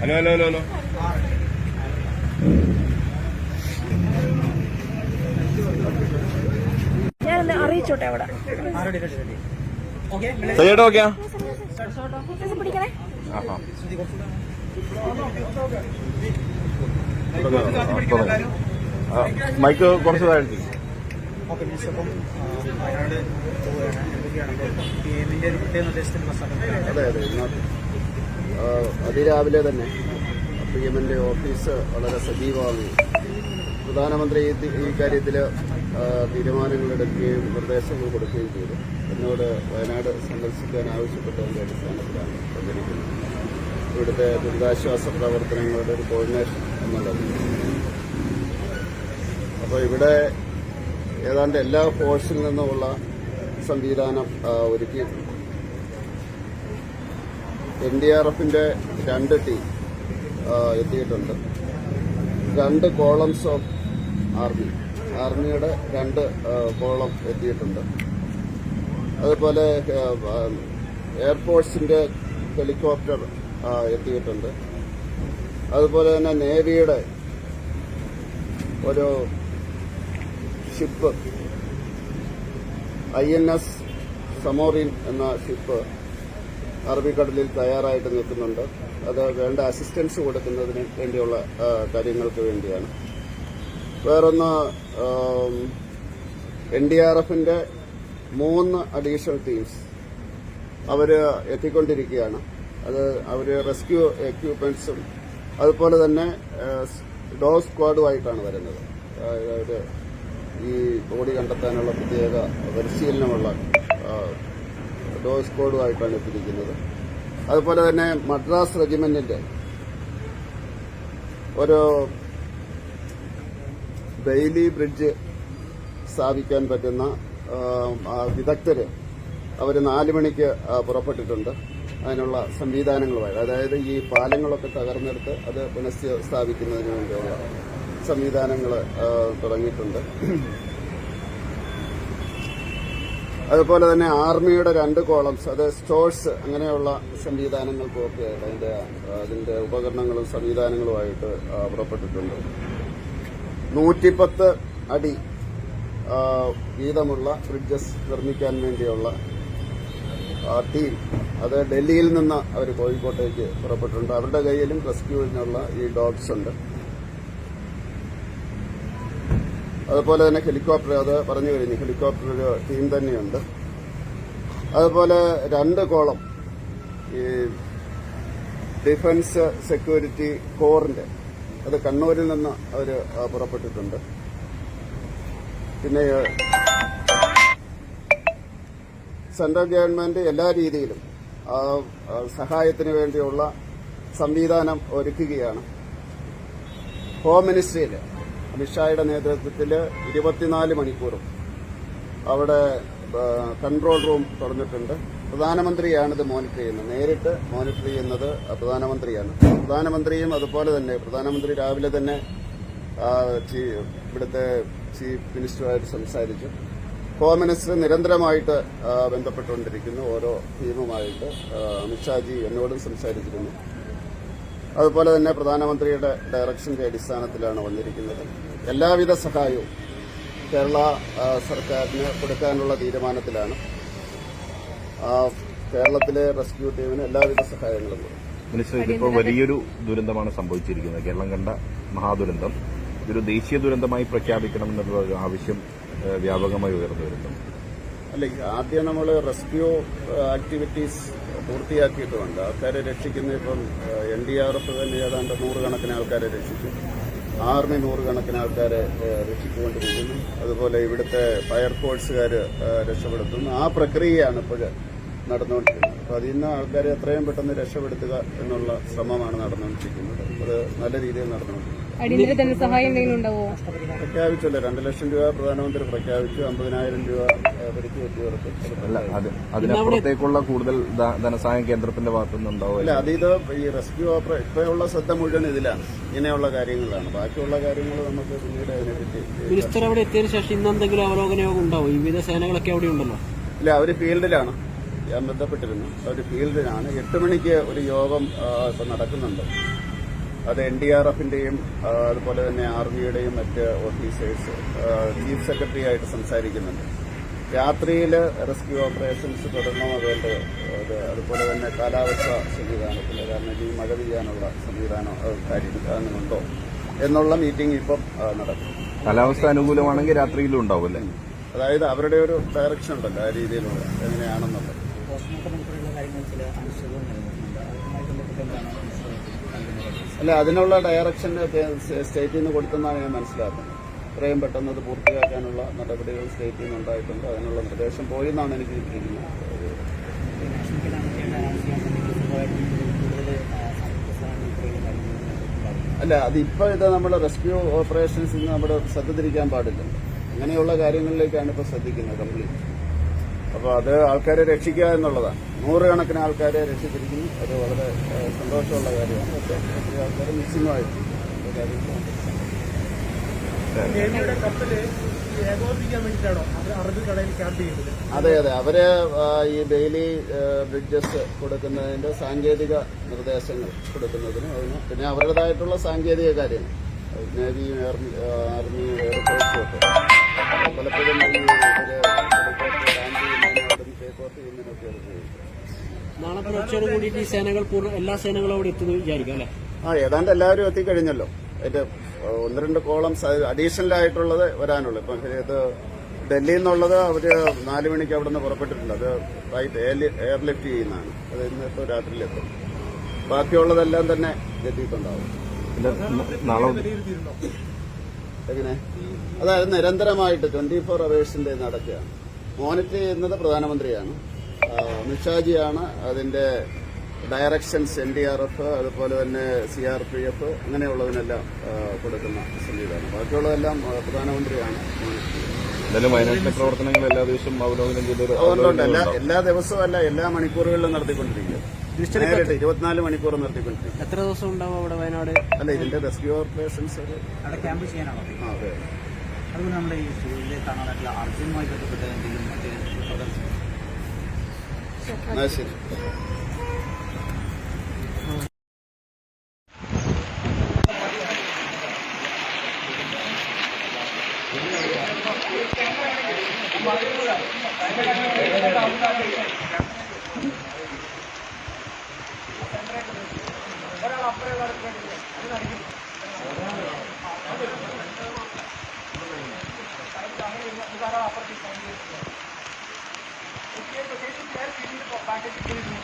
Hello hello hello hello ഞാനൊന്ന് അറിയിച്ചോട്ടെ അവിടെ സയ്യേട്ടോ ഓക്കെയാ? Mic കുറച്ച് താഴ്ത്തി ഓക്കെ മിനിസ്റ്റപ്പം വയനാട് പോവുകയാണ്. എന്തൊക്കെയാണ്? പി എമ്മിന്റെ ഒരു പ്രത്യേക അതെ അതെ. അതിരാവിലെ തന്നെ പി എമ്മിന്റെ ഓഫീസ് വളരെ സജീവമാവുകയും പ്രധാനമന്ത്രി ഈ ഈ കാര്യത്തിൽ തീരുമാനങ്ങൾ എടുക്കുകയും നിർദ്ദേശങ്ങൾ കൊടുക്കുകയും ചെയ്തു. എന്നോട് വയനാട് സന്ദർശിക്കാൻ ആവശ്യപ്പെട്ടതിന്റെ അടിസ്ഥാനത്തിലാണ് പ്രചരിക്കുന്നത് ഇവിടുത്തെ ദുരിതാശ്വാസ പ്രവർത്തനങ്ങളുടെ ഒരു കോർഡിനേഷൻ എന്നുള്ളത്. അപ്പോൾ ഇവിടെ ഏതാണ്ട് എല്ലാ ഫോഴ്സിൽ നിന്നുമുള്ള സംവിധാനം ഒരുക്കിയിട്ടുണ്ട്. എൻ ഡി ആർ എഫിന്റെ രണ്ട് ടീം എത്തിയിട്ടുണ്ട്. രണ്ട് കോളംസ് ഓഫ് ആർമി ആർമിയുടെ രണ്ട് കോളം എത്തിയിട്ടുണ്ട്. അതുപോലെ എയർഫോഴ്സിന്റെ ഹെലികോപ്റ്റർ എത്തിയിട്ടുണ്ട്. അതുപോലെ തന്നെ നേവിയുടെ ഒരു ship I N S Zamorin എന്ന ഷിപ്പ് അറബിക്കടലിൽ തയ്യാറായിട്ട് നിൽക്കുന്നുണ്ട്. അത് വേണ്ട അസിസ്റ്റൻസ് കൊടുക്കുന്നതിന് വേണ്ടിയുള്ള കാര്യങ്ങൾക്ക് വേണ്ടിയാണ്. വേറൊന്ന് എൻ ഡി ആർ എഫിന്റെ മൂന്ന് അഡീഷണൽ ടീംസ് അവർ എത്തിക്കൊണ്ടിരിക്കുകയാണ്. അത് അവർ റെസ്ക്യൂ എക്യൂപ്മെന്റ്സും അതുപോലെ തന്നെ ഡോ സ്ക്വാഡുമായിട്ടാണ് വരുന്നത്. അതായത് ഈ ബോഡി കണ്ടെത്താനുള്ള പ്രത്യേക പരിശീലനമുള്ള ഡോ സ്ക്വാഡുമായിട്ടാണ് എത്തിയിരിക്കുന്നത്. അതുപോലെ തന്നെ മദ്രാസ് റെജിമെന്റിന്റെ ഒരു ബെയിലി ബ്രിഡ്ജ് സ്ഥാപിക്കാൻ പറ്റുന്ന വിദഗ്ധര് അവർ നാല് മണിക്ക് പുറപ്പെട്ടിട്ടുണ്ട്. അതിനുള്ള സംവിധാനങ്ങളുമായി. അതായത് ഈ പാലങ്ങളൊക്കെ തകർന്നെടുത്ത് അത് പുനഃസ്ഥാപിക്കുന്നതിന് വേണ്ടിയുള്ള സംവിധാനങ്ങൾ തുടങ്ങിയിട്ടുണ്ട്. അതുപോലെ തന്നെ ആർമിയുടെ രണ്ട് കോളംസ് അത് സ്റ്റോഴ്സ് അങ്ങനെയുള്ള സംവിധാനങ്ങൾക്കൊക്കെ അതിന്റെ അതിന്റെ ഉപകരണങ്ങളും സംവിധാനങ്ങളുമായിട്ട് പുറപ്പെട്ടിട്ടുണ്ട്. നൂറ്റിപ്പത്ത് അടി വീതമുള്ള ഫ്രിഡ്ജസ് നിർമ്മിക്കാൻ വേണ്ടിയുള്ള ടീം അത് ഡൽഹിയിൽ നിന്ന് അവർ കോഴിക്കോട്ടേക്ക് പുറപ്പെട്ടിട്ടുണ്ട്. അവരുടെ കയ്യിലും റെസ്ക്യൂവിനുള്ള ഈ ഡോഗ്സ് ഉണ്ട്. അതുപോലെ തന്നെ ഹെലികോപ്റ്റർ അത് പറഞ്ഞു കഴിഞ്ഞു ഹെലികോപ്റ്റർ ഒരു ടീം തന്നെയുണ്ട്. അതുപോലെ രണ്ട് കോളം ഈ ഡിഫൻസ് സെക്യൂരിറ്റി കോറിന്റെ അത് കണ്ണൂരിൽ നിന്ന് അവർ പുറപ്പെട്ടിട്ടുണ്ട്. പിന്നെ സെൻട്രൽ ഗവൺമെന്റ് എല്ലാ രീതിയിലും സഹായത്തിന് വേണ്ടിയുള്ള സംവിധാനം ഒരുക്കുകയാണ്. ഹോം മിനിസ്ട്രിയിൽ അമിത്ഷായുടെ നേതൃത്വത്തിൽ ഇരുപത്തിനാല് മണിക്കൂറും അവിടെ കൺട്രോൾ റൂം തുറന്നിട്ടുണ്ട്. പ്രധാനമന്ത്രിയാണ് ഇത് മോണിറ്റർ ചെയ്യുന്നത്. നേരിട്ട് മോണിറ്റർ ചെയ്യുന്നത് പ്രധാനമന്ത്രിയാണ്. പ്രധാനമന്ത്രിയും അതുപോലെ തന്നെ പ്രധാനമന്ത്രി രാവിലെ തന്നെ ഇവിടുത്തെ ചീഫ് മിനിസ്റ്ററുമായിട്ട് സംസാരിച്ചു. ഹോം മിനിസ്റ്റർ നിരന്തരമായിട്ട് ബന്ധപ്പെട്ടുകൊണ്ടിരിക്കുന്നു. ഓരോ ടീമുമായിട്ട് അമിത്ഷാജി എന്നോടും സംസാരിച്ചിരുന്നു. അതുപോലെ തന്നെ പ്രധാനമന്ത്രിയുടെ ഡയറക്ഷന്റെ അടിസ്ഥാനത്തിലാണ് വന്നിരിക്കുന്നത്. എല്ലാവിധ സഹായവും കേരള സർക്കാരിന് കൊടുക്കാനുള്ള തീരുമാനത്തിലാണ്. കേരളത്തിലെ റെസ്ക്യൂ ടീമിന് എല്ലാവിധ സഹായങ്ങളും മിനിസ്റ്റർ ഇതിപ്പോൾ വലിയൊരു ദുരന്തമാണ് സംഭവിച്ചിരിക്കുന്നത്. കേരളം കണ്ട മഹാദുരന്തം. ഇതൊരു ദേശീയ ദുരന്തമായി പ്രഖ്യാപിക്കണമെന്നുള്ള ആവശ്യം വ്യാപകമായി ഉയർന്നു വരുന്നു. അല്ല ആദ്യം നമ്മൾ റെസ്ക്യൂ ആക്ടിവിറ്റീസ് പൂർത്തിയാക്കിയിട്ടുണ്ട് ആൾക്കാരെ രക്ഷിക്കുന്ന ഇപ്പം എൻ ഡി ആർ എഫ് തന്നെ ഏതാണ്ട് നൂറുകണക്കിന് ആൾക്കാരെ രക്ഷിച്ചു ആർമി നൂറുകണക്കിന് ആൾക്കാരെ രക്ഷിച്ചുകൊണ്ടിരിക്കുന്നു. അതുപോലെ ഇവിടുത്തെ ഫയർഫോഴ്സുകാർ രക്ഷപ്പെടുത്തുന്നു. ആ പ്രക്രിയയാണ് ഇപ്പോൾ നടന്നുകൊണ്ടിരിക്കുന്നത്. അപ്പോൾ അതിൽ നിന്ന് ആൾക്കാരെ എത്രയും പെട്ടെന്ന് രക്ഷപ്പെടുത്തുക എന്നുള്ള ശ്രമമാണ് നടന്നുകൊണ്ടിരിക്കുന്നത്. അത് നല്ല രീതിയിൽ നടന്നുകൊണ്ടിരിക്കുന്നത് അടിയന്തര ധനസഹായം എന്തെങ്കിലും ഉണ്ടാവോ? പ്രഖ്യാപിച്ചല്ലോ. രണ്ട് ലക്ഷം രൂപ പ്രധാനമന്ത്രി പ്രഖ്യാപിച്ചു. അമ്പതിനായിരം രൂപ പരിക്ക് പറ്റിയവർക്ക് അല്ല അതിനപ്പുറത്തേക്കുള്ള കൂടുതൽ ധനസഹായം കേന്ദ്രത്തിന്റെ ഭാഗത്തുനിന്നുണ്ടാവും? അല്ല അത് ഇത് ഈ റെസ്ക്യൂ ഓപ്പറേ ഇപ്പോഴുള്ള ശ്രദ്ധ മുഴുവൻ ഇതിലാണ്. ഇങ്ങനെയുള്ള കാര്യങ്ങളിലാണ് ബാക്കിയുള്ള കാര്യങ്ങൾ നമുക്ക് പിന്നീട് അതിനെപ്പറ്റി മിനിസ്റ്റർ അവിടെ എത്തിയതിനു ശേഷം ഇന്ന് എന്തെങ്കിലും അവലോകന യോഗം ഉണ്ടാവും? വിവിധ സേനകളൊക്കെ അവിടെ ഉണ്ടല്ലോ. ഇല്ല അവർ ഫീൽഡിലാണ്. ഞാൻ ബന്ധപ്പെട്ടിരുന്നു. അവർ ഫീൽഡിലാണ്. എട്ട് മണിക്ക് ഒരു യോഗം ഇപ്പം നടക്കുന്നുണ്ട്. അത് എൻ ഡി ആർ എഫിന്റെയും അതുപോലെ തന്നെ ആർമിയുടെയും മറ്റ് ഓഫീസേഴ്സ് ചീഫ് സെക്രട്ടറി ആയിട്ട് സംസാരിക്കുന്നുണ്ട്. രാത്രിയിൽ റെസ്ക്യൂ ഓപ്പറേഷൻസ് തുടരണമോ വേണ്ടത് അതുപോലെ തന്നെ കാലാവസ്ഥ സംവിധാനത്തിൽ കാരണം ഈ മഴ പെയ്യാനുള്ള സംവിധാനം കാര്യമുണ്ടോ കാര്യങ്ങളുണ്ടോ എന്നുള്ള മീറ്റിംഗ് ഇപ്പം നടക്കും. കാലാവസ്ഥ അനുകൂലമാണെങ്കിൽ രാത്രിയിലും ഉണ്ടാവും അല്ലേ? അതായത് അവരുടെ ഒരു ഡയറക്ഷൻ ഉണ്ടല്ലോ ആ രീതിയിലുള്ള എങ്ങനെയാണെന്നുള്ളത്. അല്ല അതിനുള്ള ഡയറക്ഷൻ സ്റ്റേറ്റിൽ നിന്ന് കൊടുത്തെന്നാണ് ഞാൻ മനസ്സിലാക്കുന്നത്. എത്രയും പെട്ടെന്ന് അത് പൂർത്തിയാക്കാനുള്ള നടപടികൾ സ്റ്റേറ്റിൽ നിന്ന് ഉണ്ടായിട്ടുണ്ട്. അതിനുള്ള നിർദ്ദേശം പോയി എന്നാണ് എനിക്ക് കിട്ടിയിരിക്കുന്നത്. അല്ല അതിപ്പോൾ ഇത് നമ്മുടെ റെസ്ക്യൂ ഓപ്പറേഷൻസ് നമ്മുടെ ശ്രദ്ധ തിരിക്കാൻ പാടില്ല. അങ്ങനെയുള്ള കാര്യങ്ങളിലേക്കാണ് ഇപ്പോൾ ശ്രദ്ധിക്കുന്നത് കംപ്ലീറ്റ്. അപ്പോൾ അത് ആൾക്കാരെ രക്ഷിക്കുക എന്നുള്ളതാണ്. നൂറുകണക്കിന് ആൾക്കാരെ രക്ഷിച്ചിരിക്കുന്നു. അത് വളരെ സന്തോഷമുള്ള കാര്യമാണ്. പക്ഷേ ആൾക്കാർ ചെയ്യുന്നത് അതെ അതെ. അവർ ഈ ഡെയിലി ബ്രിഡ്ജസ് കൊടുക്കുന്നതിന്റെ സാങ്കേതിക നിർദ്ദേശങ്ങൾ കൊടുക്കുന്നതിന് അതിന് പിന്നെ അവരുടേതായിട്ടുള്ള സാങ്കേതിക കാര്യങ്ങൾ. നേവി ആർമി എയർഫോഴ്സും ഒക്കെ. പലപ്പോഴും നാളെ പുലർച്ചയോട് കൂടിയിട്ട് ഈ സേനകൾ പൂർണ എല്ലാ സേനകളും അവിടെ എത്തുന്നു വിചാരിക്കും അല്ലെ? ആ ഏതാണ്ട് എല്ലാവരും എത്തിക്കഴിഞ്ഞല്ലോ അതിന്റെ ഒന്ന് രണ്ട് കോളം അഡീഷണൽ ആയിട്ടുള്ളത് വരാനുള്ളൂ. ഇപ്പം ഇത് ഡൽഹിയിൽ നിന്നുള്ളത് അവർ നാല് മണിക്ക് അവിടെ നിന്ന് പുറപ്പെട്ടിട്ടുണ്ട്. അത് എയർ എയർലിഫ്റ്റ് ചെയ്യുന്നതാണ്. അത് ഇന്ന് ഇപ്പോൾ രാത്രിയിലെത്തും ബാക്കിയുള്ളതെല്ലാം തന്നെ എത്തിയിട്ടുണ്ടാവും. എങ്ങനെ? അതായത് നിരന്തരമായിട്ട് ട്വന്റി ഫോർ അവേഴ്സിന്റെ നടക്കുകയാണ്. മോണിറ്റർ ചെയ്യുന്നത് പ്രധാനമന്ത്രിയാണ്. അമിത്ഷാജിയാണ് അതിന്റെ directions N D R F അതുപോലെ തന്നെ സി ആർ പി എഫ് അങ്ങനെയുള്ളതിനെല്ലാം കൊടുക്കുന്ന സംവിധാനം. ബാക്കിയുള്ളതെല്ലാം പ്രധാനമന്ത്രിയാണ് പ്രവർത്തനങ്ങൾ എല്ലാ ദിവസവും അവലോകനം ചെയ്തൊരു എല്ലാ ദിവസവും അല്ല എല്ലാ മണിക്കൂറുകളിലും നടത്തിക്കൊണ്ടിരിക്കുക നേരിട്ട് ഇരുപത്തിനാല് മണിക്കൂർ നടത്തിക്കൊണ്ടിരിക്കുക എത്ര ദിവസം ഉണ്ടാവും അവിടെ വയനാട്? അല്ല ഇതിന്റെ റെസ്ക്യൂ ഓപ്പറേഷൻസ് അവിടെ ക്യാമ്പ് ചെയ്യാനാണോ? അതെ. അതുപോലെ നമ്മുടെ ഈ സ്കൂളിലെ കാണാനായിട്ടുള്ള അർജുനുമായി ബന്ധപ്പെട്ട എന്തെങ്കിലും മറ്റേ ഒരാൾ അപ്പുറം അത് നടക്കും Gracias.